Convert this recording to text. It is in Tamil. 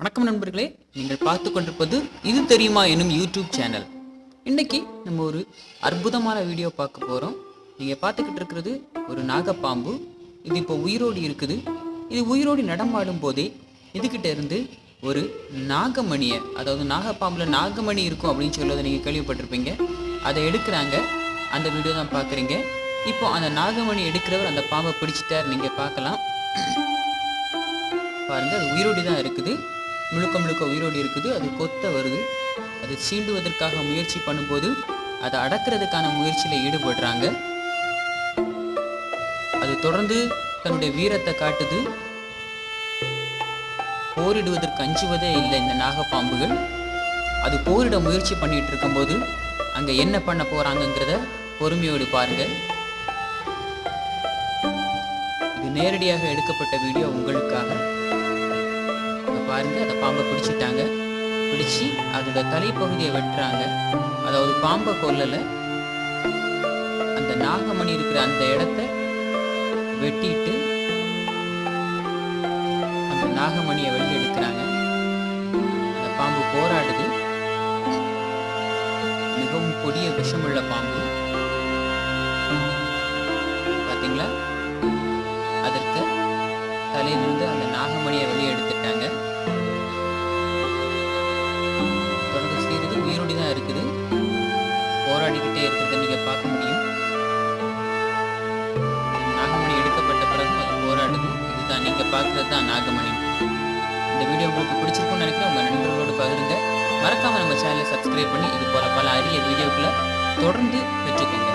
வணக்கம் நண்பர்களே. நீங்கள் பார்த்து கொண்டிருப்பது இது தெரியுமா எனும் யூடியூப் சேனல் இன்னைக்கு நம்ம ஒரு அற்புதமான வீடியோ பார்க்க போகிறோம் நீங்கள் பார்த்துக்கிட்டு இருக்கிறது ஒரு நாகப்பாம்பு. இது இப்போ உயிரோடு இருக்குது. இது உயிரோடு நடமாடும் போதே இதுகிட்ட இருந்து ஒரு நாகமணியை அதாவது நாகப்பாம்பில் நாகமணி இருக்கும் அப்படின்னு சொல்லுவதை நீங்கள் கேள்விப்பட்டிருப்பீங்க. அதை எடுக்கிறாங்க. அந்த வீடியோ தான் பார்க்குறீங்க. இப்போ அந்த நாகமணி எடுக்கிறவர் அந்த பாம்பை பிடிச்சிட்டார். நீங்கள் பார்க்கலாம். பாருங்கள் அது உயிரோடி தான் இருக்குது. முழுக்க முழுக்க உயிரோடு இருக்குது. அது கொத்த வருது. அது சீண்டுவதற்காக முயற்சி பண்ணும்போது அதை அடக்கிறதுக்கான முயற்சியில் ஈடுபடுறாங்க. அது தொடர்ந்து தன்னுடைய வீரத்தை காட்டுது. போரிடுவதற்கு அஞ்சுவதே இல்லை இந்த நாகப்பாம்புகள். அது போரிட முயற்சி பண்ணிட்டு இருக்கும்போது அங்கே என்ன பண்ண போகிறாங்கங்கிறத பொறுமையோடு பாருங்க. இது நேரடியாக எடுக்கப்பட்ட வீடியோ உங்களுக்காக. பாருங்க. அந்த பாம்பை பிடிச்சிட்டாங்க. பிடிச்சி அதோட தலைப்பகுதியை வெட்டுறாங்க. அதாவது பாம்பை கொல்லல. அந்த நாகமணி இருக்கிற அந்த இடத்த வெட்டிட்டு அந்த நாகமணியை வெளியே எடுக்கிறாங்க. அந்த பாம்பு போராடுது. மிகவும் கொடிய விஷமுள்ள பாம்பு. பார்த்தீங்களா அதற்கு தலையிலிருந்து அந்த நாகமணியை வெளியே எடுத்துட்டாங்க. இதுதான் நீங்க பார்க்கறது தான் நாகமணி. இந்த வீடியோ உங்களுக்கு பிடிச்சிருக்கும்னு நினைக்கிறேன். உங்க நண்பர்களோடு பகிருங்க. மறக்காம நம்ம சேனலை சப்ஸ்கிரைப் பண்ணி இது போல பல அரிய வீடியோக்களை தொடர்ந்து பெற்றுக்கோங்க.